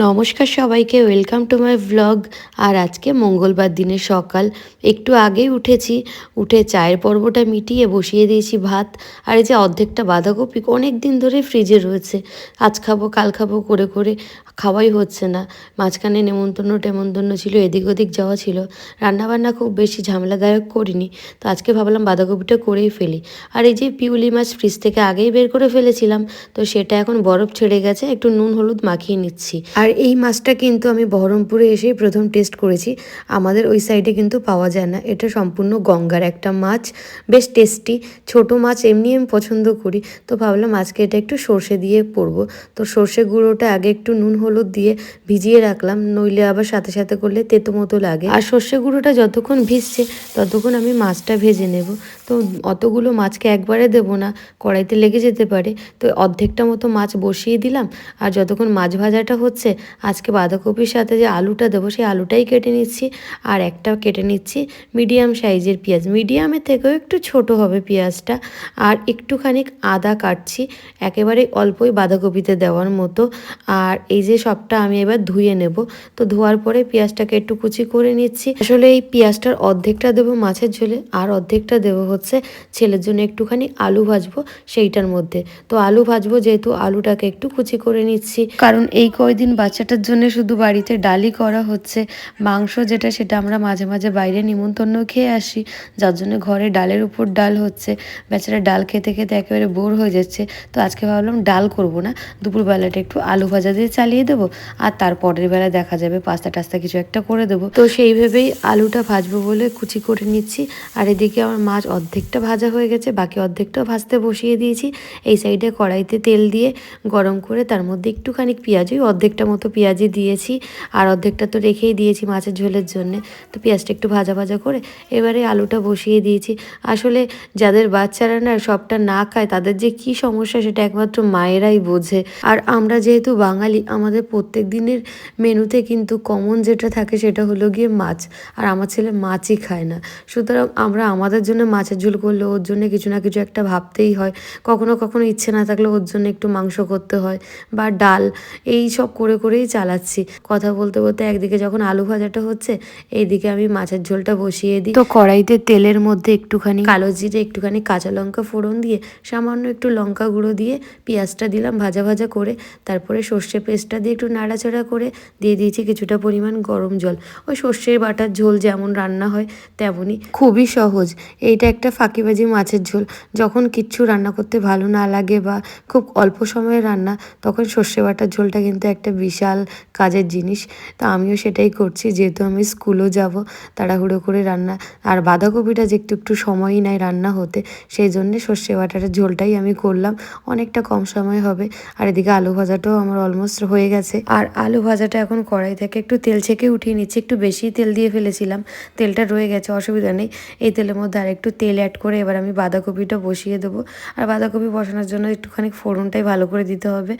নমস্কার সবাইকে welcome to my vlog আর আজকে মঙ্গলবার দিনের সকাল, একটু আগেই উঠেছি, উঠে চায়ের পর্বটা মিটিয়ে বসিয়ে দিয়েছি ভাত। আর এই যে অর্ধেকটা বাঁধাকপি অনেক দিন ধরে ফ্রিজে রয়েছে, আজ খাব, কাল খাব করে করে, খাওয়াই হচ্ছে না। মাঝখানে নেমন্তন্ন টেমন্তন্ন ছিল, এদিক ওদিক যাওয়া ছিল। রান্নাবান্না খুব বেশি ঝামেলাদায়ক করিনি, তো আজকে ভাবলাম বাঁধাকপিটা করেই ফেলি। আর এই যে পিউলি মাছ ফ্রিজ থেকে আগেই বের করে ফেলেছিলাম, তো সেটা এখন বরফ ছেড়ে গেছে, একটু নুন, হলুদ মাখিয়ে নিচ্ছি। আর এই মাছটা কিন্তু আমি বহরমপুরে এসেই প্রথম টেস্ট করেছি। আমাদের ওই সাইডে কিন্তু পাওয়া যায় না। এটা সম্পূর্ণ গঙ্গার একটা মাছ, বেশ টেস্টি ছোট মাছ এমনি আমি পছন্দ করি। তো ভাবলাম আজকে এটা একটু সর্ষে দিয়ে করব। তো সর্ষে গুঁড়োটা আগে একটু নুন হলুদ দিয়ে ভিজিয়ে রাখলাম। নইলে আবার সাথে সাথে করলে তেতো মতো লাগে। আর সর্ষে গুঁড়োটা যতক্ষণ ভিজছে, ততক্ষণ আমি মাছটা ভেজে নেব। তো অতগুলো মাছকে একবারে দেবো না। কড়াইতে লেগে যেতে পারে। তো অর্ধেকটা মতো মাছ বসিয়ে দিলাম। আর যতক্ষণ মাছ ভাজাটা হচ্ছে আজকে বাঁধাকপির সাথে যে আলুটা দেবো, সেই আলুটাই কেটে নিচ্ছি। আর একটা কেটে নিচ্ছি মিডিয়াম সাইজের পেঁয়াজ। মিডিয়ামের থেকেও একটু ছোট হবে পেঁয়াজটা। আর একটুখানি আদা কাটছি একেবারে অল্পই বাঁধাকপিতে দেওয়ার মতো। আর এই যে সবটা আমি এবার ধুয়ে নেব। তো ধোয়ার পরে পেঁয়াজটাকে একটু কুচি করে নিচ্ছি। আসলে এই পেঁয়াজটার অর্ধেকটা দেবো মাছের ঝোলে, আর অর্ধেকটা দেবো হচ্ছে ছেলের জন্য একটুখানি আলু ভাজবো সেইটার মধ্যে। তো আলু ভাজবো যেহেতু আলুটাকে একটু কুচি করে নিচ্ছি। কারণ এই কয়দিন বাচ্চাটার জন্য শুধু বাড়িতে ডালি করা হচ্ছে, মাংস যেটা সেটা আমরা মাঝে মাঝে বাইরে নিমন্ত্রণ খেয়ে আসি, যার জন্য ঘরে ডালের উপর ডাল হচ্ছে। বেচারা ডাল খেতে খেতে একেবারে বোর হয়ে যাচ্ছে। তো আজকে ভাবলাম ডাল করব না, দুপুরবেলাটা একটু আলু ভাজা দিয়ে চালিয়ে দেবো, আর তারপরের বেলা দেখা যাবে পাস্তা টাস্তা কিছু একটা করে দেবো। তো সেই ভেবেই আলুটা ভাজবো বলে কুচি করে নিচ্ছি, আর এদিকে আমার মাছ অর্ধেকটা ভাজা হয়ে গেছে, বাকি অর্ধেকটাও ভাজতে বসিয়ে দিয়েছি। এই সাইডে কড়াইতে তেল দিয়ে গরম করে তার মধ্যে একটুখানি পেঁয়াজ ওই অর্ধেকটা মতো পেঁয়াজি দিয়েছি। আর অর্ধেকটা তো রেখেই দিয়েছি মাছের ঝোলের জন্যে। তো পেঁয়াজটা একটু ভাজা ভাজা করে এবারে আলুটা বসিয়ে দিয়েছি। আসলে যাদের বাচ্চারা না সবটা না খায়, তাদের যে কি সমস্যা সেটা একমাত্র মায়েরাই বোঝে। আর আমরা যেহেতু বাঙালি, আমাদের প্রত্যেক দিনের মেনুতে কিন্তু কমন যেটা থাকে সেটা হলো গিয়ে মাছ। আর আমার ছেলে মাছই খায় না। সুতরাং আমরা আমাদের জন্য মাছের ঝোল করলে ওর জন্য কিছু না কিছু একটা ভাবতেই হয়। কখনো কখনো ইচ্ছে না থাকলে ওর জন্য একটু মাংস করতে হয় বা ডাল, এই সব করে করেই চালাচ্ছি। কথা বলতে বলতে একদিকে যখন আলু ভাজাটা হচ্ছে এইদিকে আমি মাছের ঝোলটা বসিয়ে দিই। তো কড়াইতে তেলের মধ্যে একটুখানি কালো জিরে একটুখানি কাঁচা লঙ্কা ফোড়ন দিয়ে সামান্য একটু লঙ্কা গুঁড়ো দিয়ে পেঁয়াজটা দিলাম ভাজা ভাজা করে। তারপরে সর্ষে পেস্টটা দিয়ে একটু নাড়াচাড়া করে দিয়ে দিয়েছি কিছুটা পরিমাণ গরম জল। ওই সর্ষের বাটার ঝোল যেমন রান্না হয় তেমনই। খুবই সহজ। এইটা একটা ফাঁকিবাজি মাছের ঝোল। যখন কিচ্ছু রান্না করতে ভালো না লাগে বা খুব অল্প সময়ে রান্না তখন সর্ষে বাটার ঝোলটা কিন্তু একটা বিশাল কাজের জিনিস। তা আমিও সেটাই করছি, যেহেতু আমি স্কুলও যাব, তাড়াহুড়ো করে রান্না, আর বাঁধাকপিটা যে একটু একটু সময়ই নেয় রান্না হতে, সেই জন্যে সর্ষে বাটারের ঝোলটাই আমি করলাম। অনেকটা কম সময় হবে, আর এদিকে আলু ভাজাটাও আমার অলমোস্ট হয়ে গেছে। আর আলু ভাজাটা এখন কড়াই থেকে একটু তেল ছেঁকে উঠিয়ে নিচ্ছি, একটু বেশি তেল দিয়ে ফেলেছিলাম, তেলটা রয়ে গেছে, অসুবিধা নেই। এই তেলের মধ্যে আর একটু তেল অ্যাড করে এবার আমি বাঁধাকপিটা বসিয়ে দেবো। আর বাঁধাকপি বসানোর জন্য একটুখানি ফোড়নটাই ভালো করে দিতে হবে,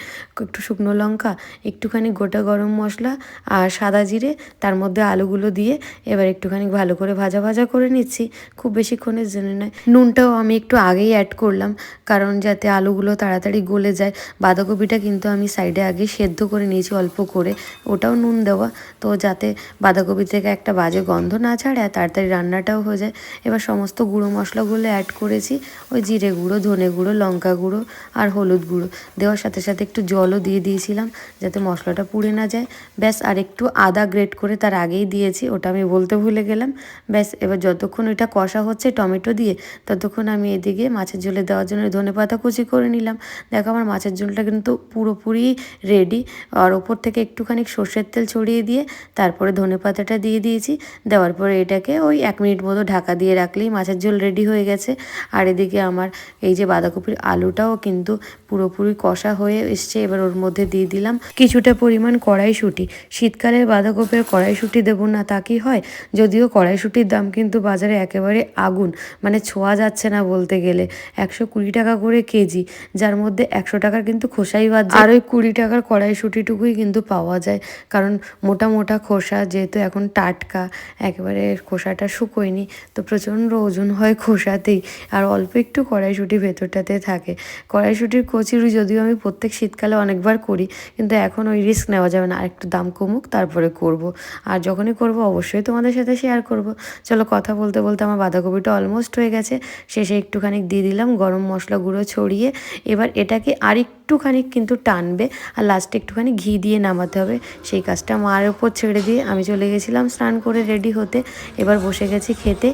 একটু শুকনো লঙ্কা, একটুখানি গোটা গরম মশলা আর সাদা জিরে, তার মধ্যে আলুগুলো দিয়ে এবার একটুখানি ভালো করে ভাজা ভাজা করে নিচ্ছি। খুব বেশিক্ষণের জন্য নয়। নুনটাও আমি একটু আগেই অ্যাড করলাম, কারণ যাতে আলুগুলো তাড়াতাড়ি গলে যায়। বাঁধাকপিটা কিন্তু আমি সাইডে আগে সেদ্ধ করে নিয়েছি অল্প করে, ওটাও নুন দেওয়া। তো যাতে বাঁধাকপি থেকে একটা বাজে গন্ধ না ছাড়ে আর তাড়াতাড়ি রান্নাটাও হয়ে যায়। এবার সমস্ত গুঁড়ো মশলাগুলো অ্যাড করেছি, ওই জিরে গুঁড়ো, ধনে গুঁড়ো, লঙ্কা গুঁড়ো আর হলুদ গুঁড়ো। দেওয়ার সাথে সাথে একটু জলও দিয়ে দিয়েছিলাম, যাতে মশলাটা পুড়ে না যায়। ব্যাস, আর একটু আদা গ্রেট করে তার আগেই দিয়েছি, ওটা আমি বলতে ভুলে গেলাম। ব্যাস, এবার যতক্ষণ ওইটা কষা হচ্ছে টমেটো দিয়ে, ততক্ষণ আমি এদিকে মাছের ঝোলে দেওয়ার জন্য ধনে পাতা কুচি করে নিলাম। দেখো, আমার মাছের ঝোলটা কিন্তু পুরোপুরি রেডি আর ওপর থেকে একটুখানি সর্ষের তেল ছড়িয়ে দিয়ে, তারপরে ধনে পাতাটা দিয়ে দিয়েছি। দেওয়ার পরে এটাকে ওই এক মিনিট মতো ঢাকা দিয়ে রাখলেই মাছের ঝোল রেডি হয়ে গেছে। আর এদিকে আমার এই যে বাঁধাকপির আলুটাও কিন্তু পুরোপুরি কষা হয়ে এসছে, এবার ওর মধ্যে দিয়ে দিলাম। কিছুটা পরিমাণ কড়াইশুঁটি। শীতকালে বাঁধাকপির কড়াইশুঁটি দেবো না, তা কি হয়? যদিও কড়াইশুঁটির দাম কিন্তু বাজারে একেবারে আগুন মানে ছোঁয়া যাচ্ছে না বলতে গেলে। একশো কুড়ি টাকা করে কেজি, যার মধ্যে একশো টাকার কিন্তু খোসাই বাদ। আর ওই কুড়ি টাকার কড়াইশুঁটিটুকুই কিন্তু পাওয়া যায়, কারণ মোটা মোটা খোসা যেহেতু এখন টাটকা, একেবারে খোসাটা শুকোয়নি, তো প্রচণ্ড ওজন হয় খোসাতেই, আর অল্প একটু কড়াইশুঁটি ভেতরটাতে থাকে। কড়াইশুঁটির কচুরি যদিও আমি প্রত্যেক শীতকালে অনেকবার করি, কিন্তু এখন ওই রিস্ক নেওয়া যাবে না আর একটু দাম কমুক, তারপরে করব। আর যখনই করব, অবশ্যই তোমাদের সাথে শেয়ার করব। চলো কথা বলতে বলতে আমার বাঁধাকপিটা অলমোস্ট হয়ে গেছে। শেষে একটুখানি দিয়ে দিলাম, গরম মশলা গুঁড়ো ছড়িয়ে। এবার এটাকে আর একটুখানি কিন্তু টানবে। আর লাস্টে একটুখানি ঘি দিয়ে নামাতে হবে। সেই কাজটা মার ওপর ছেড়ে দিয়ে আমি চলে গেছিলাম স্নান করে রেডি হতে। এবার বসে গেছি খেতে।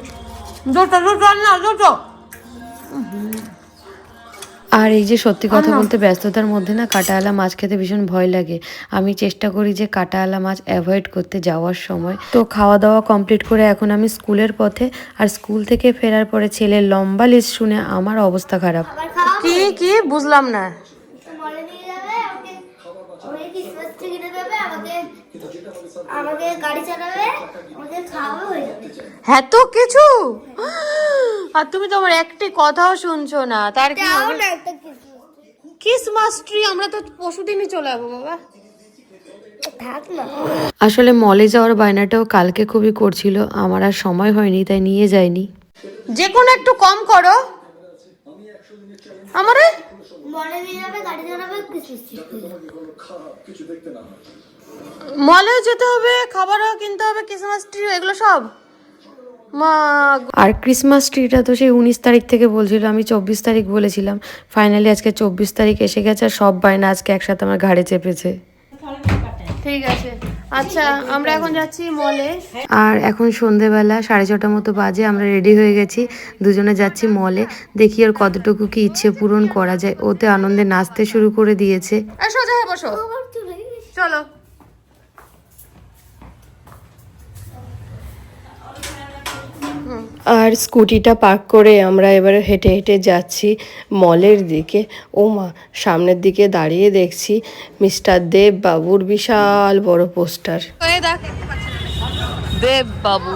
দুটো দুটো না দুটো আর এই যে সত্যি কথা বলতে ব্যস্ততার মধ্যে না কাটাওয়ালা মাছ খেতে ভীষণ ভয় লাগে। আমি চেষ্টা করি যে কাটাওয়ালা মাছ অ্যাভয়েড করতে যাওয়ার সময়। তো খাওয়া দাওয়া কমপ্লিট করে এখন আমি স্কুলের পথে আর স্কুল থেকে ফেরার পরে ছেলের লম্বা লিস্ট শুনে আমার অবস্থা খারাপ। কি কি? বুঝলাম না। হয়ে হ্যাঁ তো কিছু? আর তুমি তো আমার একটি কথাও শুনছো না তার কি ক্রিসমাস ট্রি আমরা তো পরশুদিনই চলে যাব বাবা। আসলে মলে যাওয়ার বায়নাটাও কালকে খুবই করছিল আমার আর সময় হয়নি তাই নিয়ে যায়নি যে কোনো একটু কম করো। আমারে? মলে নিয়ে যাবে গাড়ি চালাবে ক্রিসমাস ট্রি কিনে দেবে মলে যেতে হবে খাবারও কিনতে হবে ক্রিসমাস ট্রি এগুলো সব? আর ক্রিসমাস ট্রিটা তো সেই উনিশ তারিখ থেকে বলছিল আমি চব্বিশ তারিখ বলেছিলাম। ফাইনালি আজকে চব্বিশ তারিখ এসে গেছে আর সব বায়না আজকে একসাথে আমার ঘাড়ে চেপেছে। ঠিক আছে। আচ্ছা আমরা এখন যাচ্ছি মলে আর এখন সন্ধেবেলা সাড়ে ছটার মতো বাজে আমরা রেডি হয়ে গেছি। দুজনে যাচ্ছি মলে দেখি ওর কতটুকু কি ইচ্ছে পূরণ করা যায়। ওতে আনন্দে নাচতে শুরু করে দিয়েছে। আর সোজা হয়ে বসো। চলে। আর স্কুটিটা পার্ক করে আমরা এবারে হেঁটে হেঁটে যাচ্ছি মলের দিকে। ও মা সামনের দিকে দাঁড়িয়ে দেখছি মিস্টার দেব বাবুর বিশাল বড় পোস্টার। দেব বাবু।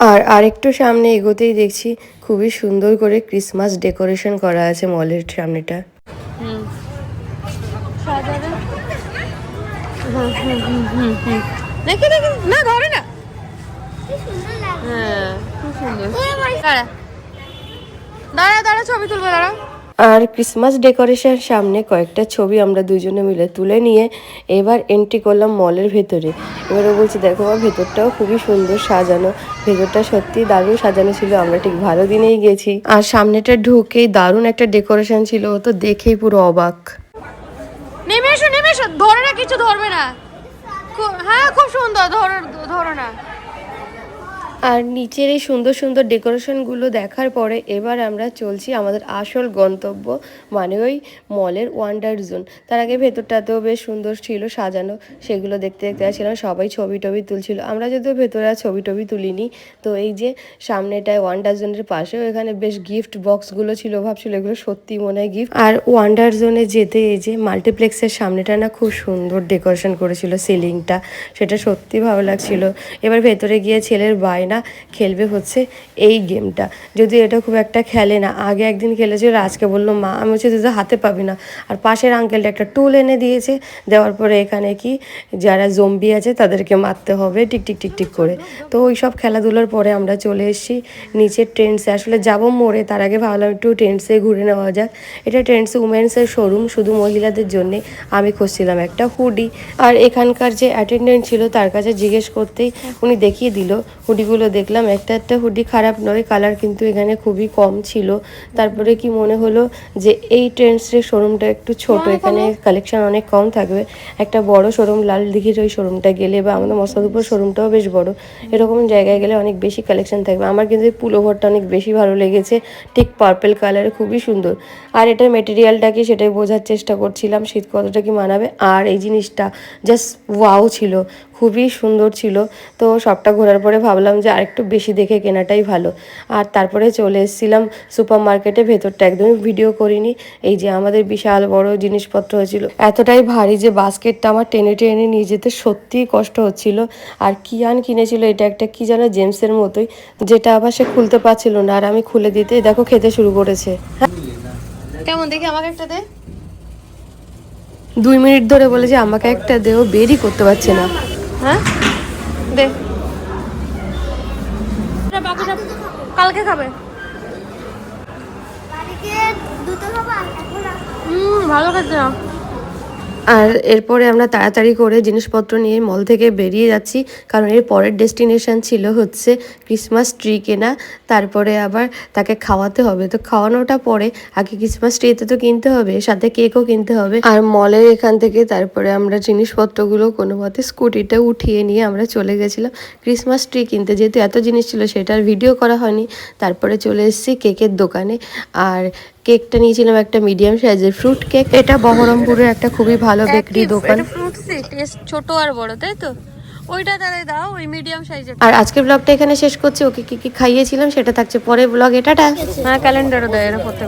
আর আরেকটু সামনে এগোতেই দেখছি খুবই সুন্দর করে ক্রিসমাস ডেকোরেশন করা আছে মলের সামনেটা। দেখি দেখি। না ধরে না। হ্যাঁ। সুন্দর দাঁড়া। দাঁড়া দাঁড়া ছবি তুলবো দাঁড়া। আর ক্রিসমাস ডেকোরেশন সামনে কয়েকটা ছবি আমরা দুজনে মিলে তুলে নিয়ে এবার এন্ট্রি করলাম মলের ভেতরে। এবারে বলছি দেখো আমার ভেতরটাও খুবই সুন্দর সাজানো। ভেতরটা সত্যি দারুণ সাজানো ছিল। আমরা ঠিক ভালো দিনেই গেছি। আর সামনেটা ঢুকেই দারুণ একটা ডেকোরেশন ছিল। ও তো দেখেই পুরো অবাক। নেমে এসো নেমে এসো। ধরে না কিছু ধরবে না। হ্যাঁ খুব সুন্দর। ধরো ধরো না। আর নিচের এই সুন্দর সুন্দর ডেকোরেশনগুলো দেখার পরে এবার আমরা চলছি আমাদের আসল গন্তব্য মানে ওই মলের ওয়ান্ডার জোন তার আগে ভেতরটাতেও বেশ সুন্দর ছিল সাজানো, সেগুলো দেখতে দেখতে আসছিলাম, সবাই ছবি টবি তুলছিল। আমরা যদিও ভেতরে আর ছবি টবি তুলিনি, তো এই যে সামনেটায় ওয়ান্ডার জোনের পাশেও এখানে বেশ গিফট বক্সগুলো ছিল, ভাবছিল এগুলো সত্যি মনে হয় গিফট আর ওয়ান্ডার জোনে যেতে এই যে মাল্টিপ্লেক্সের সামনেটা না খুব সুন্দর ডেকোরেশন করেছিল সিলিংটা সেটা সত্যি ভালো লাগছিল। এবার ভেতরে গিয়ে ছেলের বায়না খেলবে হচ্ছে এই গেমটা। যদি এটা খুব একটা খেলে না। আগে একদিন খেলেছিল আজকে বলল, মা, আমি হচ্ছে তুই হাতে পাবি না। আর পাশের আঙ্কেলটা একটা টুল এনে দিয়েছে। দেওয়ার পরে এখানে কি, যারা জম্বি আছে, তাদেরকে মারতে হবে, টিক টিক টিক টিক করে। তো ওই সব খেলাধুলোর পরে আমরা চলে এসেছি নিচে ট্রেন্ডসে আসলে যাব মোড়ে, তার আগে ভাবলাম একটু ট্রেন্ডসে ঘুরে নেওয়া যাক। এটা ট্রেন্ডস উমেন্সের শোরুম শুধু মহিলাদের জন্যে। আমি খুঁজছিলাম একটা হুডি আর এখানকার যে অ্যাটেন্ডেন্ট ছিল, তার কাছে জিজ্ঞেস করতেই উনি দেখিয়ে দিল হুডিগুলো দেখলাম একটা একটা হুডি খারাপ নয় কালার কিন্তু এখানে খুবই কম ছিল। তারপরে কি মনে হলো যে এই ট্রেন্ডসের শোরুমটা একটু ছোট এখানে কালেকশন অনেক কম থাকবে। একটা বড় শোরুম লাল দিঘির ওই শোরুমটা গেলে বা আমাদের মশলাদুপুর শোরুমটাও বেশ বড়। এরকম জায়গায় গেলে অনেক বেশি কালেকশন থাকবে। আমার কিন্তু এই পুলোভরটা অনেক বেশি ভালো লেগেছে। ঠিক পার্পেল কালারে খুবই সুন্দর। আর এটার মেটেরিয়ালটা কি সেটাই বোঝার চেষ্টা করছিলাম শীত কতটা কি মানাবে? আর এই জিনিসটা জাস্ট ওয়াও ছিল খুবই সুন্দর ছিল। তো সবটা ঘোরার পরে ভাবলাম যে যে আরেকটু বেশি দেখে কেনাটাই ভালো। আর তারপরে চলে এসেছিলাম সুপার মার্কেটে ভেতরটা একদমই ভিডিও করিনি। এই যে আমাদের বিশাল বড় জিনিসপত্র হয়েছিল। এতটাই ভারী যে বাস্কেটটা আমার টেনে টেনে নিয়ে যেতে সত্যিই কষ্ট হচ্ছিল। আর কিয়ান কিনেছিল এটা একটা কি যেন জেমসের মতোই যেটা আবার সে খুলতে পারছিল না। আর আমি খুলে দিতে দেখো খেতে শুরু করেছে। কেমন দেখি আমাকে একটা দে। দুই মিনিট ধরে বলে যে আমাকে একটা দেও বেরই করতে পারছে না। হ্যাঁ দে। এটা বাকিটা কালকে খাবে। কালকে দুটো খাবা? এখন হুম ভালো না আর এরপরে আমরা তাড়াতাড়ি করে জিনিসপত্র নিয়ে মল থেকে বেরিয়ে যাচ্ছি, কারণ এর পরের ডেস্টিনেশন ছিল হচ্ছে ক্রিসমাস ট্রি কেনা। তারপরে আবার তাকে খাওয়াতে হবে। তো খাওয়ানোটা পরে আগে ক্রিসমাস ট্রিতে তো কিনতে হবে, সাথে কেকও কিনতে হবে। আর মলের এখান থেকে তারপরে আমরা জিনিসপত্রগুলো কোনো মতে স্কুটিটা উঠিয়ে নিয়ে আমরা চলে গেছিলাম ক্রিসমাস ট্রি কিনতে। যেহেতু এত জিনিস ছিল, সেটার ভিডিও করা হয়নি। তারপরে চলে এসেছি কেকের দোকানে। আর কেকটা নিয়েছিলাম একটা মিডিয়াম সাইজের ফ্রুট কেক এটা বহরমপুরের একটা খুবই ভালো বেকারি দোকান। টেস্ট ছোট আর বড় তাই তো? ওইটা তাহলে দাও ওই মিডিয়াম সাইজের আর আজকে ব্লগটা এখানে শেষ করছি। ওকে কি কি খাইয়েছিলাম সেটা থাকছে পরে ব্লগ এটা হ্যাঁ ক্যালেন্ডারও দেয় এরা প্রত্যেক